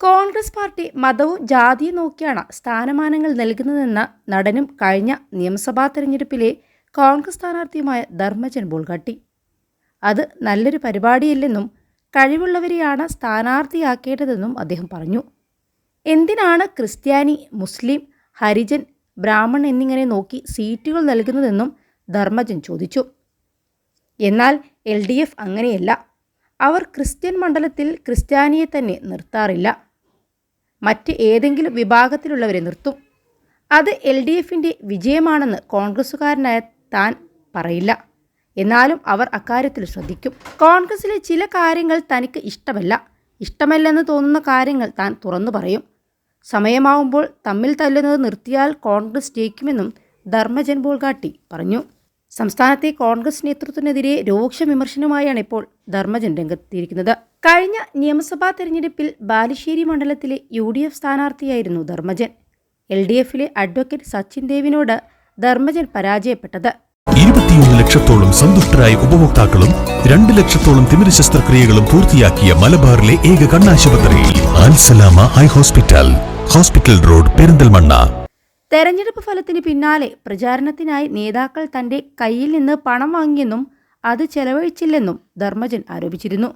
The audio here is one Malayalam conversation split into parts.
കോൺഗ്രസ് പാർട്ടി മതവും ജാതിയും നോക്കിയാണ് സ്ഥാനമാനങ്ങൾ നൽകുന്നതെന്ന് നടനും കഴിഞ്ഞ നിയമസഭാ തെരഞ്ഞെടുപ്പിലെ കോൺഗ്രസ് സ്ഥാനാർത്ഥിയുമായ ധർമ്മജൻ ബോൾഗാട്ടി. അത് നല്ലൊരു പരിപാടിയല്ലെന്നും കഴിവുള്ളവരെയാണ് സ്ഥാനാർത്ഥിയാക്കേണ്ടതെന്നും അദ്ദേഹം പറഞ്ഞു. എന്തിനാണ് ക്രിസ്ത്യാനി മുസ്ലിം ഹരിജൻ ബ്രാഹ്മൺ എന്നിങ്ങനെ നോക്കി സീറ്റുകൾ നൽകുന്നതെന്നും ധർമ്മജൻ ചോദിച്ചു. എന്നാൽ എൽ ഡി എഫ് അങ്ങനെയല്ല. അവർ ക്രിസ്ത്യൻ മണ്ഡലത്തിൽ ക്രിസ്ത്യാനിയെ തന്നെ നിർത്താറില്ല. മറ്റ് ഏതെങ്കിലും വിഭാഗത്തിലുള്ളവരെ നിർത്തും. അത് എൽ ഡി എഫിന്റെ വിജയമാണെന്ന് കോൺഗ്രസ്സുകാരനായ താൻ പറയില്ല. എന്നാലും അവർ അക്കാര്യത്തിൽ ശ്രദ്ധിക്കും. കോൺഗ്രസ്സിലെ ചില കാര്യങ്ങൾ തനിക്ക് ഇഷ്ടമല്ല. ഇഷ്ടമല്ലെന്ന് തോന്നുന്ന കാര്യങ്ങൾ താൻ തുറന്നു പറയും. സമയമാവുമ്പോൾ തമ്മിൽ തല്ലുന്നത് നിർത്തിയാൽ കോൺഗ്രസ് ജയിക്കുമെന്നും ധർമ്മജൻ ബോൾഗാട്ടി പറഞ്ഞു. സംസ്ഥാനത്തെ കോൺഗ്രസ് നേതൃത്വത്തിനെതിരെ രൂക്ഷ വിമർശനവുമായാണ് ഇപ്പോൾ ധർമ്മജൻ രംഗത്തെത്തിയിരിക്കുന്നത്. കഴിഞ്ഞ നിയമസഭാ തെരഞ്ഞെടുപ്പിൽ ബാലുശ്ശേരി മണ്ഡലത്തിലെ യു ഡി എഫ് സ്ഥാനാർത്ഥിയായിരുന്നു ധർമ്മജൻ. എൽ ഡി എഫിലെ അഡ്വക്കേറ്റ് സച്ചിൻ ദേവിനോട് ധർമ്മജൻ പരാജയപ്പെട്ടത്. ഇരുപത്തിയൊന്ന് ലക്ഷത്തോളം സന്തുഷ്ടരായ ഉപഭോക്താക്കളും രണ്ട് ലക്ഷത്തോളം തിമിര ശസ്ത്രക്രിയകളും പൂർത്തിയാക്കിയ മലബാറിലെ ഏക കണ്ണാശുപത്രി ഹോസ്പിറ്റൽ ഹോസ്പിറ്റൽ റോഡ് പെരിന്തൽമണ്ണ. തെരഞ്ഞെടുപ്പ് ഫലത്തിന് പിന്നാലെ പ്രചാരണത്തിനായി നേതാക്കൾ തന്റെ കയ്യിൽ നിന്ന് പണം വാങ്ങിയെന്നും അത് ചെലവഴിച്ചില്ലെന്നും ധർമ്മജൻ ആരോപിച്ചിരുന്നു.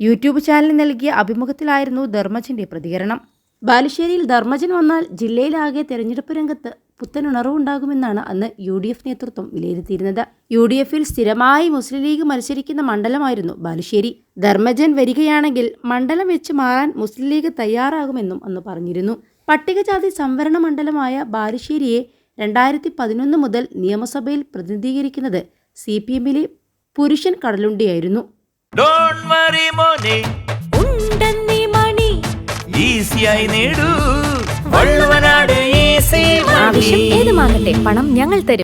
യൂട്യൂബ് ചാനലിന് നൽകിയ അഭിമുഖത്തിലായിരുന്നു ധർമ്മജന്റെ പ്രതികരണം. ബാലുശ്ശേരിയിൽ ധർമ്മജൻ വന്നാൽ ജില്ലയിലാകെ തെരഞ്ഞെടുപ്പ് രംഗത്ത് പുത്തനുണർവുണ്ടാകുമെന്നാണ് അന്ന് യു ഡി എഫ് നേതൃത്വം വിലയിരുത്തിയിരുന്നത്. യു ഡി എഫിൽ സ്ഥിരമായി മുസ്ലിം ലീഗ് മത്സരിക്കുന്ന മണ്ഡലമായിരുന്നു ബാലുശ്ശേരി. ധർമ്മജൻ വരികയാണെങ്കിൽ മണ്ഡലം വെച്ച് മാറാൻ മുസ്ലിം ലീഗ് തയ്യാറാകുമെന്നും അന്ന് പറഞ്ഞിരുന്നു. പട്ടികജാതി സംവരണ മണ്ഡലമായ ബാലുശ്ശേരിയെ രണ്ടായിരത്തി പതിനൊന്ന് മുതൽ നിയമസഭയിൽ പ്രതിനിധീകരിക്കുന്നത് സി പി എമ്മിലെ പുരുഷൻ കടലുണ്ടിയായിരുന്നു. ഡോൺ വറി മോനെ. ഉണ്ടെന്നീ മണി. ഈസിയായി നേടൂ. വള്ളുവനാട് ഈസി ആവശ്യം ഏതുമാകട്ടെ പണം ഞങ്ങൾ തരും.